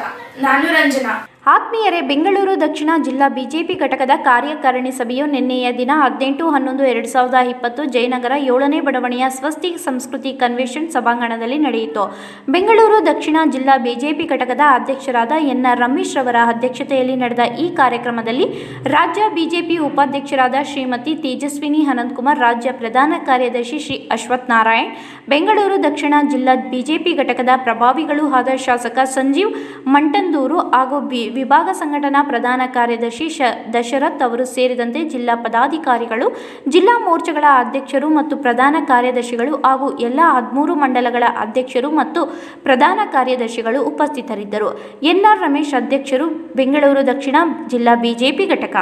కవిత నానురంజన ದಕ್ಷಿಣ ಜಿಲ್ಲಾ ಬಿಜೆಪಿ ಘಟಕದ ಕಾರ್ಯಕಾರಿಣಿ ಸಭೆಯು ನಿನ್ನೆಯ ದಿನ ಹದಿನೆಂಟು, ಹನ್ನೊಂದು, ಎರಡು ಸಾವಿರದ ಇಪ್ಪತ್ತು ಜಯನಗರ ಏಳನೇ ಬಡಾವಣೆಯ ಸ್ವಸ್ತಿ ಸಂಸ್ಕೃತಿ ಕನ್ವೆನ್ಷನ್ ಸಭಾಂಗಣದಲ್ಲಿ ನಡೆಯಿತು. ಬೆಂಗಳೂರು, ದಕ್ಷಿಣ ಜಿಲ್ಲಾ ಬಿಜೆಪಿ ಘಟಕದ ಅಧ್ಯಕ್ಷರಾದ ಎನ್ ರಮೇಶ್ ರವರ ಅಧ್ಯಕ್ಷತೆಯಲ್ಲಿ ನಡೆದ ಈ ಕಾರ್ಯಕ್ರಮದಲ್ಲಿ ರಾಜ್ಯ ಬಿಜೆಪಿ ಉಪಾಧ್ಯಕ್ಷರಾದ ಶ್ರೀಮತಿ ತೇಜಸ್ವಿನಿ ಅನಂತಕುಮಾರ್, ರಾಜ್ಯ ಪ್ರಧಾನ ಕಾರ್ಯದರ್ಶಿ ಶ್ರೀ ಅಶ್ವಥ್ ನಾರಾಯಣ್, ಬೆಂಗಳೂರು, ದಕ್ಷಿಣ ಜಿಲ್ಲಾ ಬಿಜೆಪಿ ಘಟಕದ ಪ್ರಭಾವಿಗಳು ಆದ ಶಾಸಕ ಸಂಜೀವ್ ಮಂಟಂದೂರು ಹಾಗೂ ಬಿ ವಿಭಾಗ ಸಂಘಟನಾ ಪ್ರಧಾನ ಕಾರ್ಯದರ್ಶಿ ಶ ದಶರಥ್ ಅವರು ಸೇರಿದಂತೆ ಜಿಲ್ಲಾ ಪದಾಧಿಕಾರಿಗಳು, ಜಿಲ್ಲಾ ಮೋರ್ಚಾಗಳ ಅಧ್ಯಕ್ಷರು ಮತ್ತು ಪ್ರಧಾನ ಕಾರ್ಯದರ್ಶಿಗಳು ಹಾಗೂ ಎಲ್ಲ ಹದಿಮೂರು ಮಂಡಲಗಳ ಅಧ್ಯಕ್ಷರು ಮತ್ತು ಪ್ರಧಾನ ಕಾರ್ಯದರ್ಶಿಗಳು ಉಪಸ್ಥಿತರಿದ್ದರು. ಎನ್ಆರ್ ರಮೇಶ್ ಅಧ್ಯಕ್ಷರು, ಬೆಂಗಳೂರು ದಕ್ಷಿಣ ಜಿಲ್ಲಾ ಬಿಜೆಪಿ ಘಟಕ.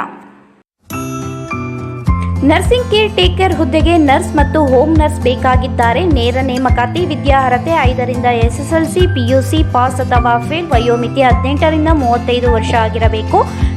ನರ್ಸಿಂಗ್ ಕೇರ್ ಟೇಕರ್ ಹುದ್ದೆಗೆ ನರ್ಸ್ ಮತ್ತು ಹೋಮ್ ನರ್ಸ್ ಬೇಕಾಗಿದ್ದಾರೆ. ನೇರ ನೇಮಕಾತಿ, ವಿದ್ಯಾರ್ಹತೆ ಐದರಿಂದ ಎಸ್ಎಸ್ಎಲ್ಸಿ, ಪಿಯುಸಿ, ಪಾಸ್ ಅಥವಾ ಫೇಲ್ ವಯೋಮಿತಿ ಹದಿನೆಂಟರಿಂದ ಮೂವತ್ತೈದು ವರ್ಷ ಆಗಿರಬೇಕು.